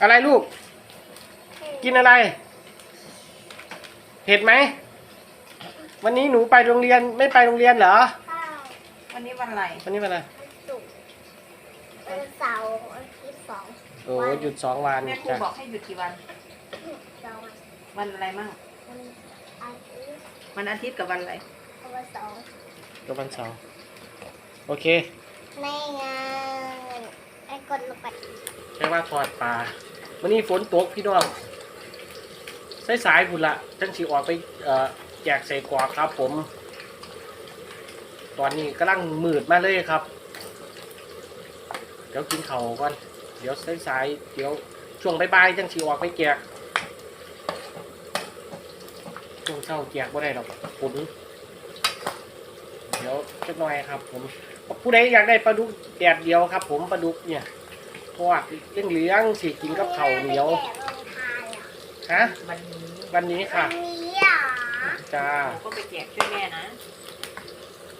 อะไรลูก กินอะไรเผ็ดไหม วันนี้หนูไปโรงเรียนไม่ไปโรงเรียนเหรอข้าววันนี้วันอะไร วันนี้เป็นอะไรสุกร์วันเสาร์อาทิตย์สองโอ้หยุดสองวันแม่ครูจ้ะบอกให้หยุดกี่วัน สองวันอะไรมั่งวันอาทิตย์วันอาทิตย์กับวันอะไร วันเสาร์ก็วันเสาร์โอเคไม่งานไอ้กดลงไปแค่ว่าทอดปลา วันนี้ฝนตกพี่น้องสายสายๆพุ่นละจังสีออกไปแจกใส่กรอกครับผม ตอนนี้กำลังมืดมาเลยครับ เดี๋ยวกินเข่าก่อน เดี๋ยวสายสายๆเดี๋ยวช่วงบ่ายๆจังสีออกไปแจกช่วงเช้าแจกบ่ได้ดอกฝนเดี๋ยวจักหน่อยครับ ผมผู้ใดอยากได้ปลาดุกแดดเดียวครับ ผมปลาดุกเนี่ย ทอดเลี้ยงเลี้ยงๆสิกินกับข้าวเหนียวแจกโรงทานเหรอฮะวันนี้วันนี้ค่ะวันนี้เหรอจ้าหนูก็ไปแจกช่วยแม่นะ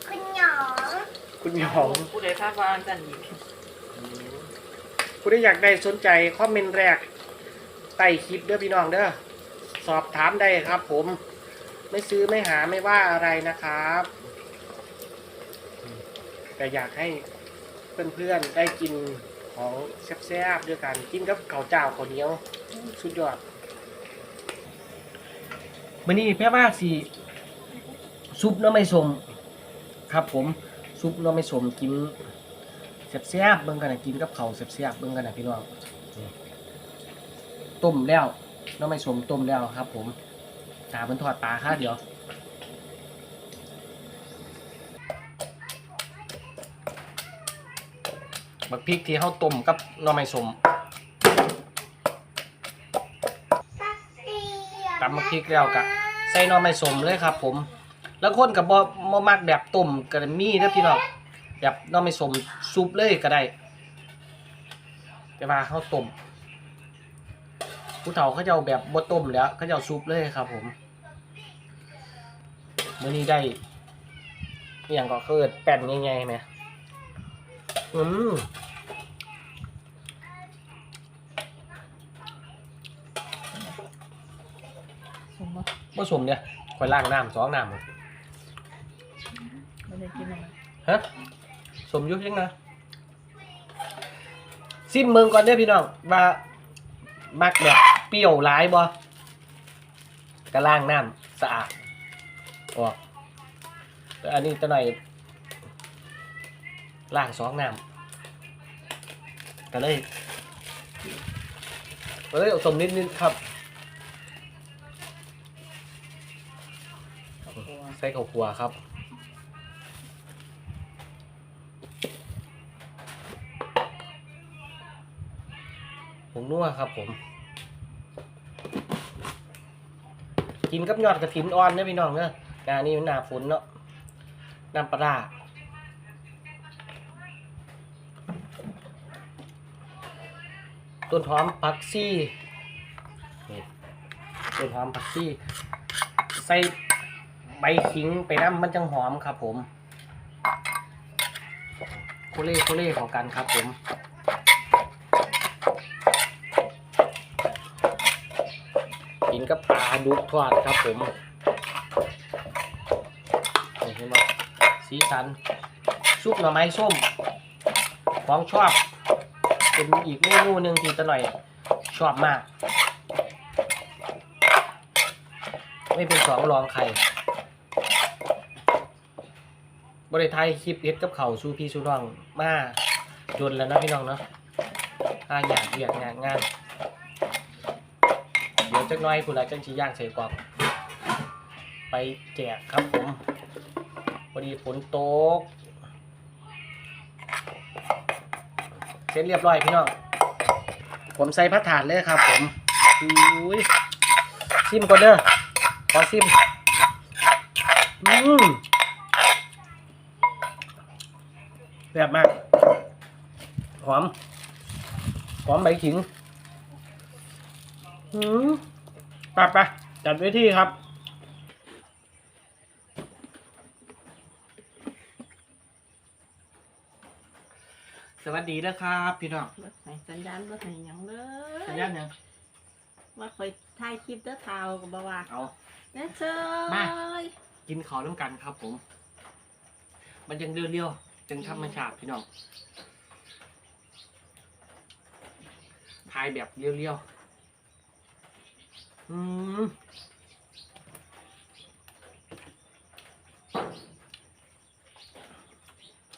คุณหยอง คุณหยองผู้ใดพลาดวางจันอีกผู้ใดอยากได้สนใจคอมเมนต์แรกใต้คลิปเด้อพี่น้องเด้อสอบถามได้ครับ ผม ไม่ซื้อไม่หาไม่ว่าอะไรนะครับ แต่อยากให้เพื่อนๆได้กิน ของแซ่บๆด้วยกันกินกับข้าวเจ้าข้าวเหนียว สุดยอดมื้อนี้แพ่ว่าสิซุปน้ำไม่สมครับผมซุปน้ำไม่สมกินแซ่บๆเบิ่งกันนะกินกับข้าวแซ่บๆเบิ่งกันนะพี่น้องต้มแล้วน้ำไม่สมต้มแล้วครับ ผมตามันทอดปลาค่ะเดี๋ยว บักพริกที่เฮาต้มกับหน้ำไม่สมตำมะพริกแล้วกะใส่หน่อไม้สมเลยครับ ผม แล้วคนกับบ่บ่มักแบบต้มก็มีเด้อพี่น้องแบบหน่อไม้สมซุปเลยก็ได้แต่ว่าเขาต้มผู้เฒ่าเขาจะเอาแบบบ่ต้มแล้วเขาจะเอาซุปเลยครับ ผมมื้อนี้ได้อหย่างก็คือแป้นใหญ่ๆไหม อืมสมมติบ่สมเนี่ยคอยล้างน้ำสองน้ำเลยไม่ได้กินอะไรฮะสมอยุยังนะซิมเมืองก่อนเด้อพี่น้องว่ามักแบบเปรี้ยวหลายบ่กระล่างน้ำสะอาดออกแต่อันนี้ตัวหน่อย ล่างสองน้ำก็เลยก็เลยเอาสมนิดนิดครับ ใส่ข้าวคั่วครับผมนัวครับผม กินกับยอดกระถินอ่อนเนี่ยพี่น้องเนอะงานนี้มันหนาฝนเนาะน้ำปลาร้า ต้นหอมผักซี่นี่ต้นหอมผักซี่ ใส่ใบขิงไปน้ำมันจังหอมครับผมโคเล่โคเล่ของกันครับผมกินกับปลาดุกทอดครับผมเห็นไหมสีสันซุปหน่อไม้ส้ม ของชอบ เป็นอีกเมนูหนึ่งที่ตะหน่อยชอบมาก ไม่เป็นสองรองใครบริไทยคลิปเอ็ดกับเขาสู้พี่สู้น้องมาจนแล้วนะพี่น้องเนาะถ้าอยากเรียกงานงานเดี๋ยวจักหน้อยคุณอาจังชีย่างใส่กรอบไปแจกครับผมพอดีฝนตก เสร็จเรียบร้อยพี่น้อง ผมใส่พัดถาดเลยครับ ผมอุ้ยชิมก่อนเด้อขอชิม อืมแบบมาก หอม หอมใบขิง อืมไปไปจัดไว้ที่ครับ วัสดีนะครับ พี่น้องบ่ให้สัญญาณบ่ให้หยังเลยสัญญาณยังว่าคอยถ่ายคลิปเด้อข่าวก็บ่ว่าเอา แน่เจ้มา ยกินข้าวน้ำกันครับผม มันยังเรียวๆจังธรรมชาติพี่น้องทายแบบเรียวๆอืม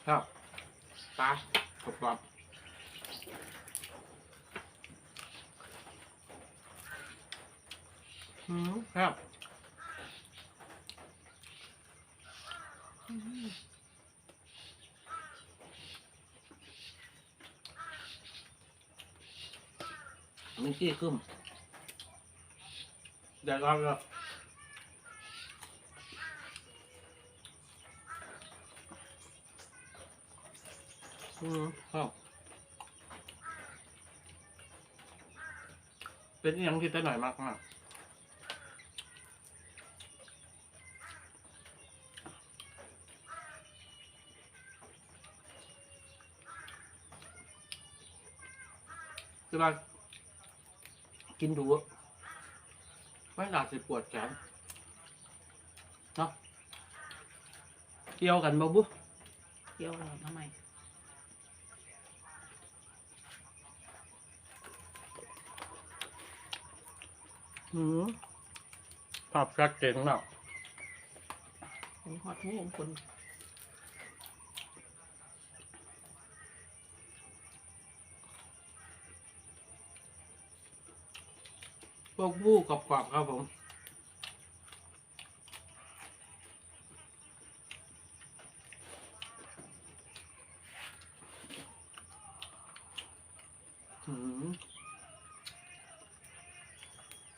ครับปลา กรอบๆอืมครับมันขี้ขึ้นเดี๋ยวรอรอ อืมครับเป็นอยังที่ได้หน่อยมากมากคือว่ากินดูไม่หลาดสิปวดแขนเนาะเกี่ยวกันบ่บุเกี่ยวเราทำไม อืมภาพชัดเจนมากผมหอดหูของคนพวกบู้กรอบๆครับผม อืม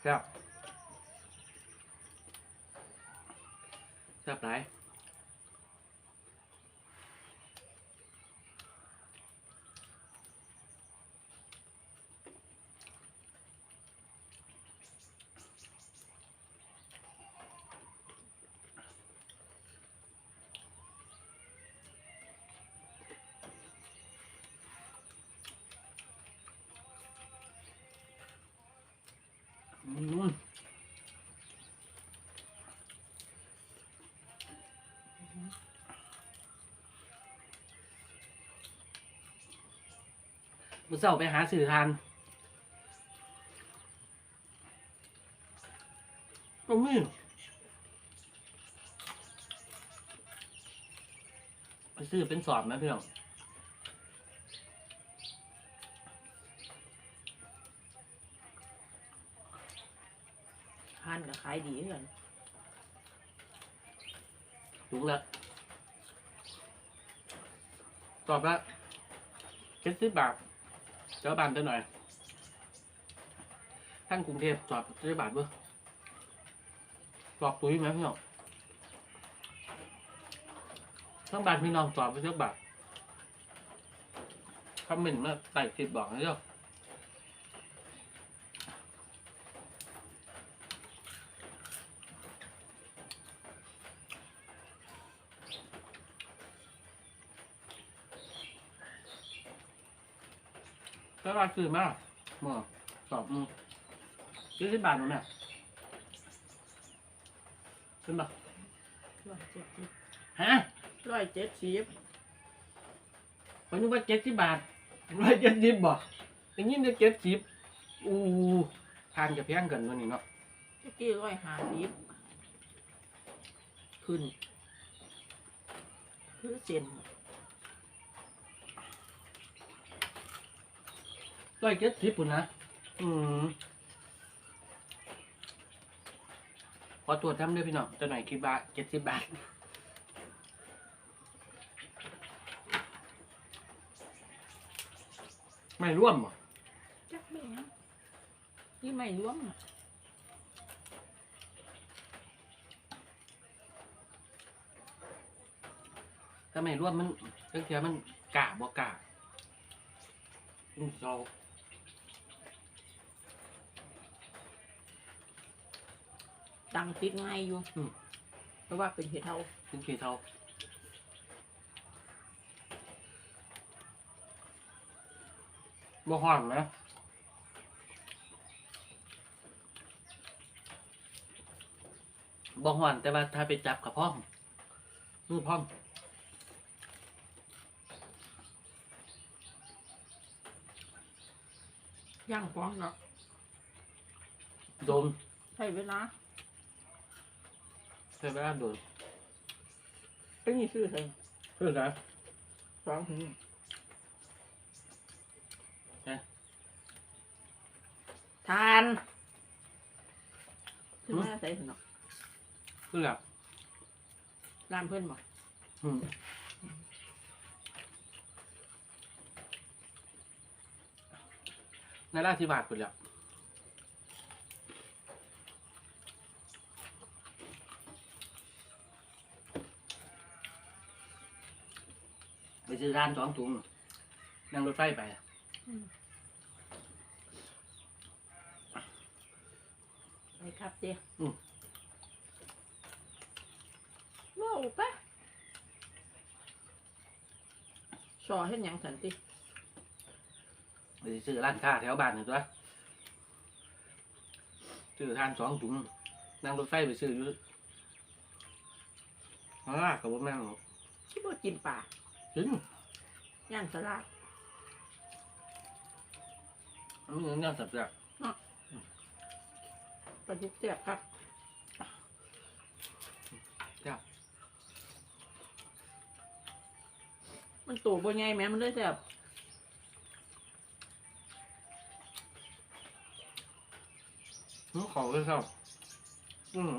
แซ่บแซ่บไหน มุเสาไปหาสื่อทานตรงนี้ไปซื้อเป็นสอบนะเพื่อนทานก็ขายดีเหมือนกันถูกแล้วตอบแล้วเจ็ดสิบบาท เจ้าบานเจ้าหน่อยท่านกรุงเทพจอดเจ้าบาทเบ้อตอบตุ้ยไหมพี่น้องทั้งบานพี่น้องตอบไปเจ้าบาทคอมเมนต์มาใส่สิบบอกนะเจ้า เจ้าบาทคือมากหมอตอบอืมเจ็ดสิบบาทหนูเนี่ยขึ้นปะร้อยเจ็ดสิบฮะร้อยเจ็ดสิบผมนึกว่าเจ็ดสิบบาทร้อยเจ็ดสิบบ่อย่างนี้เนี่ยเจ็ดสิบอู้ทานกับแพงเกินวันนี้เนาะเมื่อกี้ร้อยห้าสิบขึ้น คือเส้น ร้อยเจ็ดสิบปุ่นนะอืมขอตรวจทำด้วยพี่น้องจะหน่อยคิดบาทเจ็ดสิบบาทไม่ร่วมบ่จักไม่ยังนี่ไม่รวมอะถ้าไม่ร่วมมันเรื่องเทียมันกาบ่กาอืมเรา ตังติดง่ายอยู่เพราะว่าเป็นเห็ดเทาเป็นกี่เท่าบ่ห้อนนะบ่ห้อนแต่ว่าถ้าไปจับกับพ่อมมือพ่อมย่างฟองเนาะโดนใช้เวลา ใช่ไหมล่ะโดนเป็นนี่ซื้อใส่เพื่อนนะฟองถึงทานขึ้นมาใส่เถอะเนาะเพื่อนร้านเพื่อนบอกอืมในราธิวาสพุ่นแหล้ว ซื้อร้านสองถุงนั่งรถไฟไปไปครับเจ๊อืมว้าวปะสอเห็นยังสันติไปซื้อร้านค้าแถวบ้านนี่ตัวซื้อทานสองถุงนั่งรถไฟไปซื้ออยู่มาลากกับผมแม่งหรอกคิดว่ากินป่า จริงย่างสลัดมันมีเงินสับสับปลาดุกเสียบครับครับมันโตบ่ใหญ่แหม่มันเลยแซ่บอืมขอเลยครับอืม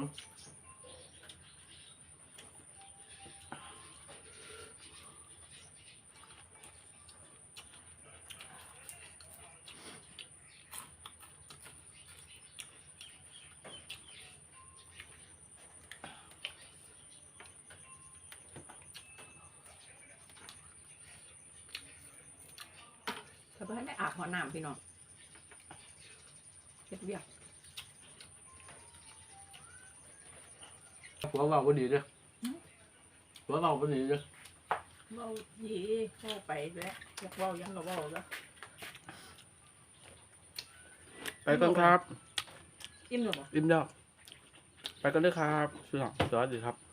ถ้าเพื่อนได้อาบหัวน้ำพี่น้องเฮ็ดเวียกหัวเบาพอดีเลยหัวเบาพอดีเลยเว้าดีเข้าไปแล้วอยากเว้าหยังก็เว้าแล้วไปก่อนครับ อิ่มหรือเปล่า อิ่มแล้วไปกันเลยครับสวัสดีครับ